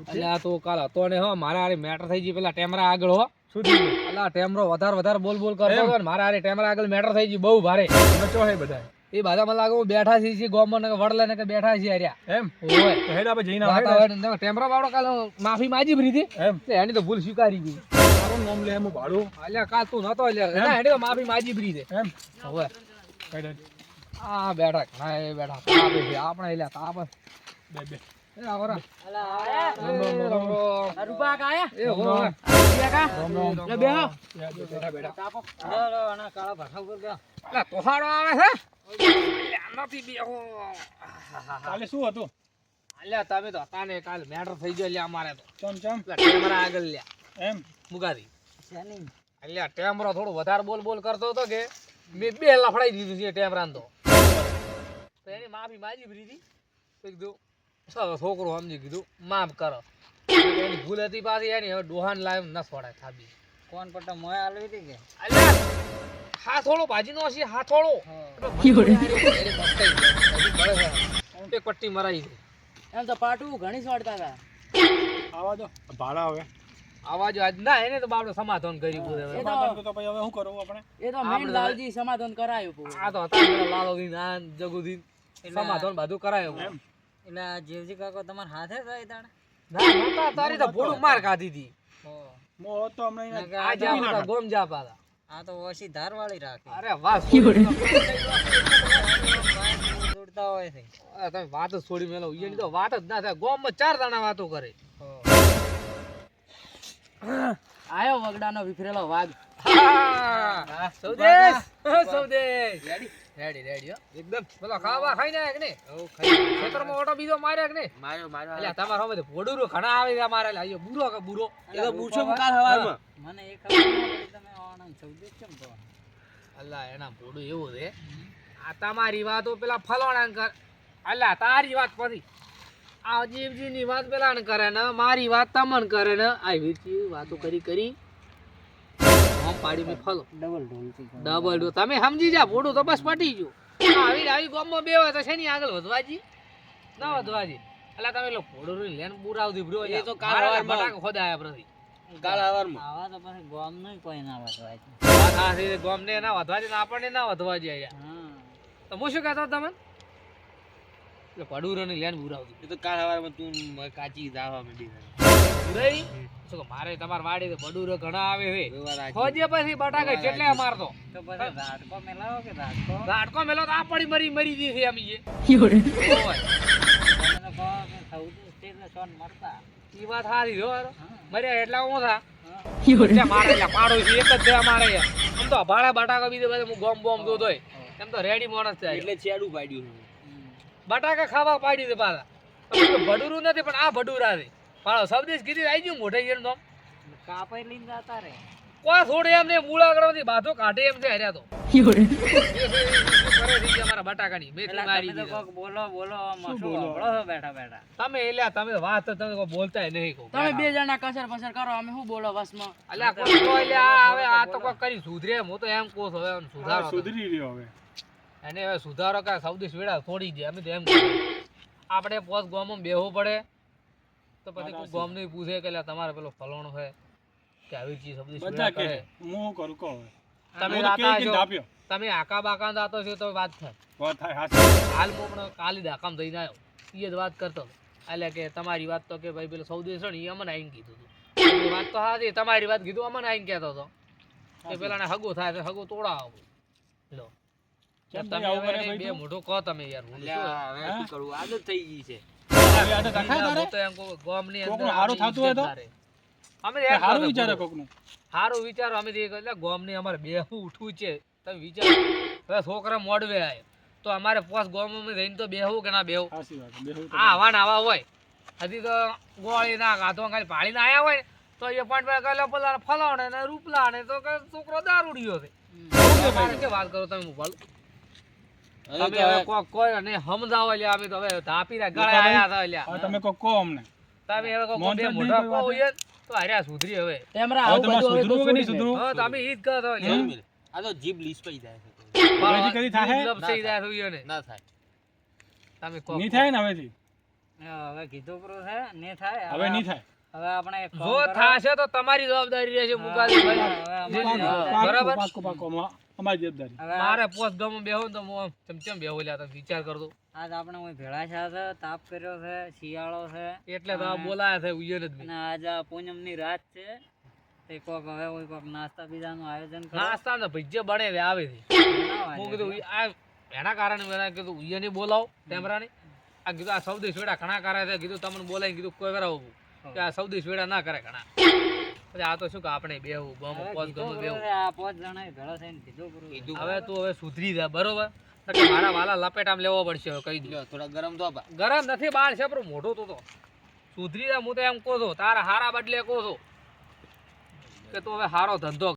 એટલે આ તો કાલ હતો ને હો મારા હારે મેટર થઈ ગઈ. પેલા ટેમરા આગળ હો. આ ટેમરો વધારે વધારે બોલ બોલ કરતો ને મારા હારે ટેમરા આગળ મેટર થઈ ગઈ બહુ ભારે. નચો હે બધા? એ બધા મને લાગે હું બેઠા છીએ છીએ ગોમમાં ને કે વડલે ને કે બેઠા છીએ હર્યા એમ? ઓય. હેડ આપણે જઈને આવે ટેમરા વાળો કાલ માફી માજી ભરી હતી. એમ? એની તો ભૂલ સ્વીકારી ગઈ. તારું નામ લે એમ ભાડું. અલ્યા કાલ તું નતો અલ્યા. ના હેડે માફી માજી ભરી દે એમ? હવે આ બેઠા હા એ બેઠા. તાપે છે. આપણે અલ્યા તાપ બે બે. એ આવરા રૂપા કાયા એ હો. રામ રામ. લે બેહો. બેઠા બેઠા લે તોફાડો આવે છે? નથી બેહો કાલે શું હતું? અલ્યા તમે તો હતા ને કાલ મેટર થઈ ગયો લ્યા અમારે તો. ચમ ચમ? પેલા આગળ લ્યા. એમ? મુગાદી અલ્યા ટેમરો થોડો વધારે બોલ બોલ કરતો હતો કે મેં બે લફડાઈ દીધું છે ટેમરાને તો. તો એની માફી માજી ભરી હતી કીધું ચાલો છોકરો સમજી કીધું માફ કરો. એની ભૂલ હતી પાછી એની હવે ડોહાન લાવ ન છોડાય થાબી. કોણ પટ્ટા મોય આલવી હતી કે? હાથોળો ભાજીનો હશે હાથોળો એક પટ્ટી મરાઈ ગઈ. એમ તો પાટું ઘણી છોડતા હતા. આવા દો ભાડા હવે. આવાજ આજ ના એને તો બાપડો સમાધાન કર્યું પૂરે હવે. તો સમાધાન તો પછી હવે શું કરવું આપણે? એ તો મેન લાલજી સમાધાન કરાયું પૂરું. આ તો હતા પેલા લાલોદીન આ જગુદીન સમાધાન બધું કરાયું. એમ. એટલે આ જીવજી કાકો તમારા હાથે થાય તાણે? ના નહોતા, તારી તો ભોળું માર ખાધી હતી મો તો હમણાં આ તો ગોમ જા પાલા આ તો ઓછી ધાર વાળી રાખે. અરે વાહ દોડતા હોય છે. તમે વાત જ છોડી મેલો. એની તો વાત જ ના થાય. ગોમમાં ચાર દાણા વાતો કરે. આયો વગડાનો વિફરેલો વાઘ. હા, સૌદેશ. સૌદેશ. રેડી. રેડી રેડી હો. એકદમ. બોલો ખાવા ખાઈ ને કે નહીં? ખેતરમાં ઓટો બીજો માર્યો કે નહીં? માર્યો માર્યો અલ્યા તમારે હવે ભોડું ઘણા આવે છે અમારે. એટલે આયો બુરો કે બુરો? એ તો પૂછો કાલ હવારમાં. મને એ ખબર તમે આણંદ સૌદેશ કેમ તો અલ્લા એના ભોડું એવું છે. આ તમારી વાતો પેલા ફલોણા કર. અલ્લા તારી વાત પછી. આ જીવજી ની વાત પેલા ને કરે ને મારી વાત તમન કરે ને. આ વીરજી વાતો કરી કરી. પાડી મેં ફાલો ડબલ ઢોલતી ડબલ ડો તમે સમજી જા ભોડું તો બસ પટી ગયું. આવી આવી ગામમાં બે હોય તો છે ની આગળ વધવાજી. ના વધવાજી. એટલે તમે લો ભોડું નું લેન બુરાવ દી બ્રો એ તો મારા હવારમાં. બટાકા ખોદાયા પ્રતિ કાલ હવારમાં આવા તો પછી ગોમ નહીં કોઈ ના વધવાય આ છે ગામ ને ના વધવાજી ને આપણને ના વધવાજી આયા તો હું શું કહેતો તમને? એટલે પડુરોની લેન બુરાવતી એ તો કાલ હવારમાં તું કાચી દાવા માંડી બુરાઈ શું મારે તમાર વાડી તો પડુરો ઘણા આવે છે. ખોજે પછી બટાકા કેટલે મારતો તો? મેલાવો કે મેલો તો આ પડી મરી મરી દી છે અમે જે ઈ વાત જો મર્યા એટલા હું થા? હા. મારે પાડો છે એક જ છે અમારે. આમ તો ભાડે બટાકા બીજે બધે હું ગોમ બોમ દો એમ તો રેડી માણસ છે. એટલે છેડું પાડ્યું બટાકા ખાવા પાડી દે પાછા. ભડુરું નથી પણ આ ભડુરા છે. પાડો સબદેશ ગીરી આવી ગયું મોઢે ગયું તો કાપાઈ લઈને જતા રે. કોઈ થોડે એમ ને મૂળા આગળથી બાધો કાઢે એમ છે હર્યા તો. કરે અમારા બટાકાની મેથી મારી તમે કોક બોલો બોલો બોલો? છો બેઠા બેઠા. તમે એલ્યા તમે વાત તો તમે કોઈ બોલતાય નહીં કો તમે બે જણા કસર પસર કરો અમે શું બોલો વસમાં અલ્યા કોઈ તો એલ્યા હવે આ તો કોઈ કરી સુધરે. હું તો એમ કહું હવે સુધારો સુધરી રહ્યો હવે. એને હવે સુધારો કા સૌથી વેળા છોડી દે અમે તો એમ. આપણે પોત ગામમાં બેહવું પડે. તો પછી કોઈ ગામ નહીં પૂછે કે તમારે પેલો ફલોણો છે કે આવી ચીજ સૌથી બધા કે હું શું કરું કહો તમે રાતા છો. તમે આકા બાકા દાતો છો તો વાત થાય. વાત થાય હાલ હું પણ કાલે દાકામ થઈને આવ્યો. એ જ વાત કરતો એટલે કે તમારી વાત તો કે ભાઈ પેલો સૌદેશ છે ને એ અમને આઈને કીધું હતું. વાત તો સાચી તમારી વાત કીધું અમને આઈને કહેતો હતો. કે પેલાને હગું થાય તો હગું તોડાવો. લો. તમે બે મોઢો મોઢું કહો તમે યાર હું શું? કરું? આદત થઈ ગઈ છે. હારું થતું હોય તો? અમે હારું વિચારે કોકનું? હારું વિચારો અમે એટલે ગામની અમારે બેહવું ઉઠવું છે. તમે વિચારો. હવે છોકરા મોડવે આય. તો અમારે પોસ ગામમાં રહીને તો બેહવું કે ના બેહવું હા આ આવા ને આવા હોય. હજી તો ગોળી ના ગાતો ખાલી પાડીને આયા હોય તો એ પણ પેલા પેલા ફલાણે ને રૂપલા ને તો છોકરો દારૂડ્યો છે. વાત કરો તમે મોબાઈલ તમે હવે કોક કોઈ ને સમજાવો લ્યા અમે તો હવે ધાપીને ગળે આયા હતા લ્યા. તમે કોક કહો અમને. તમે હવે કોક બે મોઢા નહીં હોય તો હાર્યા સુધરી હવે. તેમરા આવું બધું હવે કે નહીં છોડી હા તમે ઈ જ કહો તો લ્યા. આ તો જીભ લીસપાઈ જાય છે. કદી ઈયોને. ના થાય. તમે નહીં થાય ને હવેથી? હવે કીધું પૂરું છે ને થાય હવે નહીં થાય. હવે આપણે જો થાશે તો તમારી જવાબદારી રહેશે જવાબદારી. બરાબર. પાકો પાકો અમારી જવાબદારી. મારે પોસ્ટ ગામમાં બેહું તો હું આમ ચમચમ બેહું લ્યા તમે વિચાર કરતો આજ આપણે હું ભેળા છે તાપ કર્યો છે શિયાળો છે. એટલે તો બોલાયા છે ઉયર જ અને આજ પૂનમની રાત છે. તે કોક હવે કોઈ કોક નાસ્તા પીવાનું આયોજન કરો. નાસ્તા તો ભજીયા બને છે આવે છે. હું કીધું આ એના કારણે મેં કીધું ઉયને બોલાવો ટેમરાની આ કીધું આ સૌદી વેડા ઘણા કારણે છે કીધું તમને બોલાવી કીધું કોઈ કરાવું કે આ સૌદી વેડા ના કરે ઘણા. પછી આ તો શું કે આપણે હવે પોસ કીધું ગમ છે, આ પાંચ જણા ભેળા થઈને કીધું કરું. હવે. તું હવે સુધરી જા બરોબર? મારા વાલા લપેટામ લેવો પડશે હવે કહી દો થોડા ગરમ તો ગરમ નથી બાળ છે પણ મોટો તો તો. સુધરી જા હું તો એમ કહું છું તારા હારા બદલે કહું છું. કે તું હવે હારો ધંધો